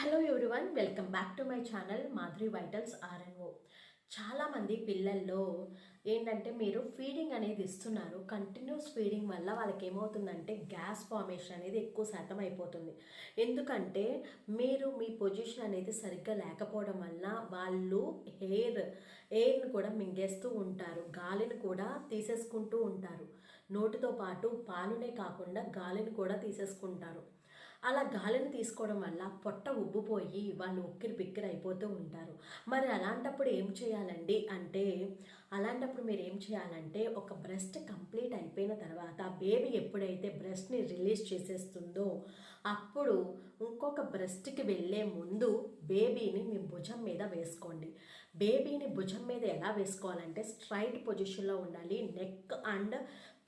Hello everyone welcome back to my channel Madhuri Vitals RNO చాలామంది పిల్లల్లో ఏంటంటే మీరు ఫీడింగ్ అనేది ఇస్తున్నారు కంటిన్యూస్ ఫీడింగ్ వల్ల వాళ్ళకి ఏమవుతుందంటే గ్యాస్ ఫార్మేషన్ అనేది ఎక్కువ శాతం అయిపోతుంది. ఎందుకంటే మీరు మీ పొజిషన్ అనేది సరిగ్గా లేకపోవడం వల్ల వాళ్ళు హెయిర్ ఎయిర్ని కూడా మింగేస్తూ ఉంటారు గాలిని కూడా తీసేసుకుంటూ ఉంటారు. నోటితో పాటు పాలునే కాకుండా గాలిని కూడా తీసేసుకుంటారు. అలా గాలిని తీసుకోవడం వల్ల పొట్ట ఉబ్బిపోయి వాళ్ళు ఉక్కిరి బిక్కిరి అయిపోతూ ఉంటారు. మరి అలాంటప్పుడు ఏం చేయాలండి? అంటే అలాంటప్పుడు మీరు ఏం చేయాలంటే ఒక బ్రెస్ట్ కంప్లీట్ అయిపోయిన తర్వాత బేబీ ఎప్పుడైతే బ్రెస్ట్ని రిలీజ్ చేసేస్తుందో అప్పుడు ఇంకొక బ్రెస్ట్కి వెళ్ళే ముందు బేబీని మీ భుజం మీద వేసుకోండి. బేబీని భుజం మీద ఎలా వేసుకోవాలంటే స్ట్రైట్ పొజిషన్లో ఉండాలి. నెక్ అండ్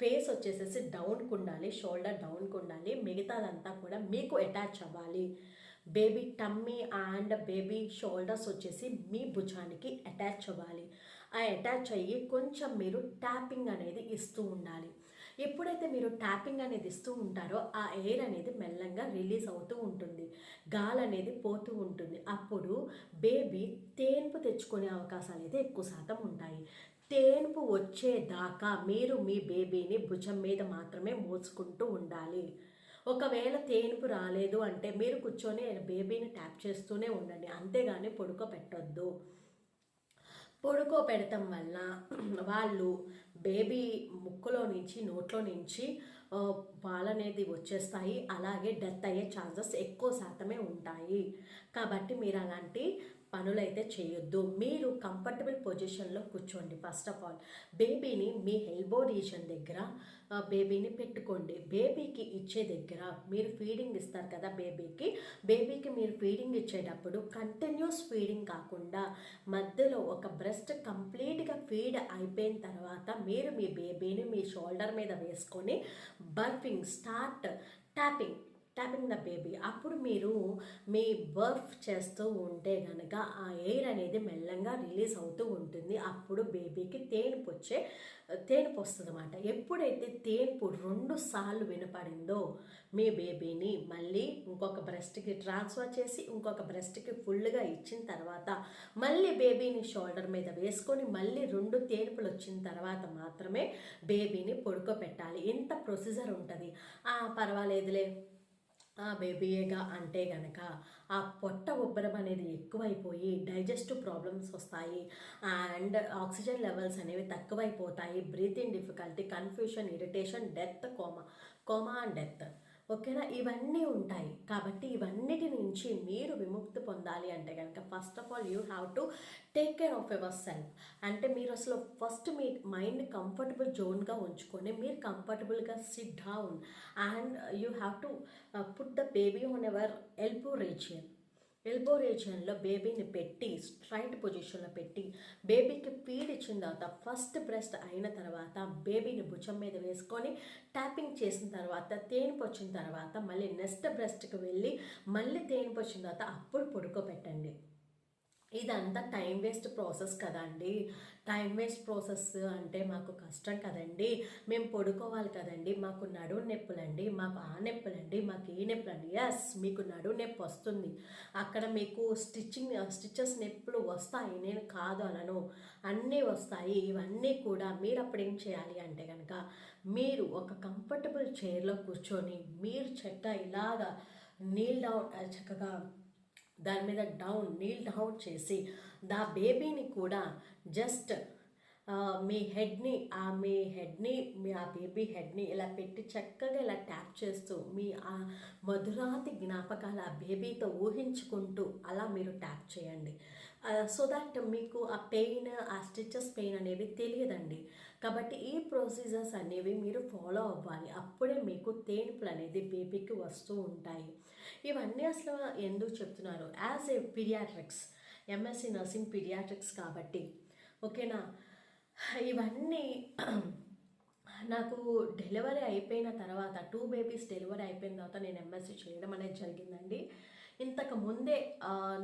ఫేస్ వచ్చేసేసి డౌన్కి ఉండాలి షోల్డర్ డౌన్కి ఉండాలి మిగతాదంతా కూడా మీకు అటాచ్ అవ్వాలి. Baby tummy and baby shoulders వచ్చేసి మీ భుజానికి అటాచ్ అవ్వాలి. ఆ అటాచ్ అయ్యి కొంచెం మీరు ట్యాపింగ్ అనేది ఇస్తూ ఉండాలి. ఎప్పుడైతే మీరు ట్యాపింగ్ అనేది ఇస్తూ ఉంటారో ఆ ఎయిర్ అనేది మెల్లంగా రిలీజ్ అవుతూ ఉంటుంది. గాలి అనేది పోతూ ఉంటుంది. అప్పుడు బేబీ తేన్పు తెచ్చుకునే అవకాశాలు అయితే ఎక్కువ శాతం ఉంటాయి. తేన్పు వచ్చేదాకా మీరు మీ బేబీని భుజం మీద మాత్రమే మోసుకుంటూ ఉండాలి. ఒకవేళ తేనుపు రాలేదు అంటే మీరు కూర్చొని బేబీని ట్యాప్ చేస్తూనే ఉండండి. అంతేగాని పడుకోబెట్టొద్దు పొడుకో పెడతాం వల్ల వాళ్ళు బేబీ ముక్కులో నుంచి నోట్లో నుంచి పాలనేది వచ్చేస్తాయి. అలాగే డెత్ అయ్యే ఛాన్సెస్ ఎక్కువ శాతమే ఉంటాయి. కాబట్టి మీరు అలాంటి పనులైతే చేయొద్దు. మీరు కంఫర్టబుల్ పొజిషన్లో కూర్చోండి. ఫస్ట్ ఆఫ్ ఆల్ బేబీని మీ ఎల్బో రీజన్ దగ్గర బేబీని పెట్టుకోండి. బేబీకి ఇచ్చే దగ్గర మీరు ఫీడింగ్ ఇస్తారు కదా బేబీకి బేబీకి మీరు ఫీడింగ్ ఇచ్చేటప్పుడు కంటిన్యూస్ ఫీడింగ్ కాకుండా మధ్యలో ఒక బ్రెస్ట్ కంప్లీట్గా ఫీడ్ అయిపోయిన తర్వాత మీరు మీ బేబీని మీ షోల్డర్ మీద వేసుకొని burping start tapping tapping the baby అప్పుడు మీరు మీ బర్ఫ్ చేస్తూ ఉంటే కనుక ఆ ఎయిర్ అనేది మెల్లంగా రిలీజ్ అవుతూ ఉంటుంది. అప్పుడు బేబీకి తేనుపు వచ్చే తేనుపు వస్తుంది అనమాట ఎప్పుడైతే తేనిపు రెండు సార్లు వినపడిందో మీ బేబీని మళ్ళీ ఇంకొక బ్రెస్ట్కి ట్రాన్స్ఫర్ చేసి ఇంకొక బ్రెస్ట్కి ఫుల్గా ఇచ్చిన తర్వాత మళ్ళీ బేబీని షోల్డర్ మీద వేసుకొని మళ్ళీ రెండు తేనుపులు వచ్చిన తర్వాత మాత్రమే బేబీని పడుకోబెట్టాలి. ఇంత ప్రొసీజర్ ఉంటుంది. పర్వాలేదులే. ఆ బేబీయేగా అంటే గనక ఆ పొట్ట ఉబ్బరం అనేది ఎక్కువైపోయి డైజెస్టివ్ ప్రాబ్లమ్స్ వస్తాయి. అండ్ ఆక్సిజన్ లెవెల్స్ అనేవి తక్కువైపోతాయి. Breathing difficulty confusion irritation death coma coma and death. ఓకేనా? ఇవన్నీ ఉంటాయి. కాబట్టి ఇవన్నిటి నుంచి మీరు విముక్తి పొందాలి అంటే కనుక first of all you have to take care of yourself అంటే మీరు అసలు ఫస్ట్ మీ మైండ్ కంఫర్టబుల్ జోన్గా ఉంచుకొని మీరు కంఫర్టబుల్గా sit down and you have to put the baby on ever elbow region elbow రీజియన్లో బేబీని పెట్టి స్ట్రైట్ పొజిషన్లో పెట్టి బేబీకి ఫీడ్ ఇచ్చిన తర్వాత ఫస్ట్ బ్రెస్ట్ అయిన తర్వాత బేబీని భుజం మీద వేసుకొని ట్యాపింగ్ చేసిన తర్వాత తేనిపు వచ్చిన తర్వాత మళ్ళీ నెక్స్ట్ బ్రెస్ట్కి వెళ్ళి మళ్ళీ తేనిపు వచ్చిన తర్వాత అప్పుడు పడుకోబెట్టండి. ఇదంతా టైం వేస్ట్ ప్రాసెస్ కదండి. టైం వేస్ట్ ప్రాసెస్ అంటే మాకు కష్టం కదండి. మేము పడుకోవాలి కదండి. మాకు నడువు నొప్పులండి. మాకు ఆ నొప్పులండి. మాకు ఏ నొప్పులండి. ఎస్ మీకు నడువు నొప్పి వస్తుంది. అక్కడ మీకు స్టిచ్చింగ్ స్టిచెస్ నొప్పులు వస్తాయి. నేను కాదు అనను. అన్నీ వస్తాయి. ఇవన్నీ కూడా మీరు అప్పుడు ఏం చేయాలి అంటే కనుక మీరు ఒక కంఫర్టబుల్ చైర్లో కూర్చొని మీరు చెక్క ఇలాగా నీల్ డౌన్ చక్కగా దాని మీద డౌన్ నీల్ డౌన్ చేసి దా బేబీని కూడా జస్ట్ మీ హెడ్ని ఆ మీ హెడ్ని మీ ఆ బేబీ హెడ్ని ఇలా పెట్టి చక్కగా ఇలా ట్యాప్ చేస్తూ మీ ఆ మధురాతి జ్ఞాపకాలు ఆ బేబీతో ఊహించుకుంటూ అలా మీరు ట్యాప్ చేయండి. సో దట్ మీకు ఆ పెయిన్ ఆ స్టిచెస్ పెయిన్ అనేవి తెలియదండి. కాబట్టి ఈ ప్రొసీజర్స్ అనేవి మీరు ఫాలో అవ్వాలి. అప్పుడే మీకు తేనుపులు అనేది బేబీకి వస్తూ ఉంటాయి. ఇవన్నీ అసలు ఎందుకు చెప్తున్నారు? As a paediatrics MSc nursing paediatrics కాబట్టి ఓకేనా ఇవన్నీ నాకు డెలివరీ అయిపోయిన తర్వాత టూ బేబీస్ డెలివరీ అయిపోయిన తర్వాత నేను ఎంఎస్సి చేయడం అనేది జరిగిందండి. ఇంతకు ముందే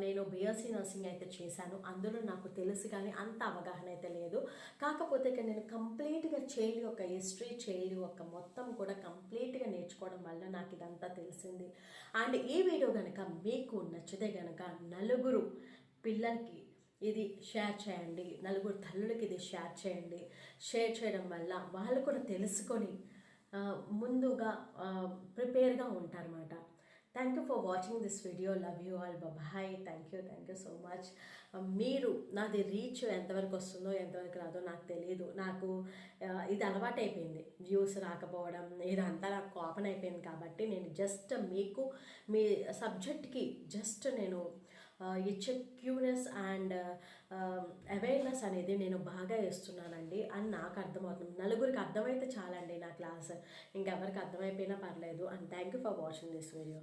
నేను బీఎస్సీ నర్సింగ్ అయితే చేశాను. అందులో నాకు తెలుసు కానీ అంత అవగాహన అయితే లేదు. కాకపోతే ఇక నేను కంప్లీట్గా చైల్డ్ యొక్క హిస్టరీ చైల్డ్ యొక్క మొత్తం కూడా కంప్లీట్గా నేర్చుకోవడం వల్ల నాకు ఇదంతా తెలిసింది. అండ్ ఈ వీడియో కనుక మీకు నచ్చితే కనుక నలుగురు పిల్లలకి ఇది షేర్ చేయండి. నలుగురు తల్లులకి ఇది షేర్ చేయండి. షేర్ చేయడం వల్ల వాళ్ళు కూడా తెలుసుకొని ముందుగా ప్రిపేర్గా ఉంటారన్నమాట. Thank you for watching this video love you all bye thank you thank you so much మీరు నాది రీచ్ ఎంతవరకు వస్తుందో ఎంతవరకు రాదో నాకు తెలియదు నాకు uh, ఇది అలవాటు అయిపోయింది వ్యూస్ రాకపోవడం ఇదంతా నాకు కామన్ అయిపోయింది కాబట్టి నేను జస్ట్ మీకు మీ సబ్జెక్ట్కి జస్ట్ నేను uh, ఇచ్చే క్యూనెస్ అండ్ అవేర్నెస్ అనేది నేను బాగా ఇస్తున్నానండి అని నాకు అర్థమవుతుంది. నలుగురికి అర్థమైతే చాలండి నా క్లాస్ ఇంకెవరికి అర్థమైపోయినా పర్లేదు. And thank you for watching this video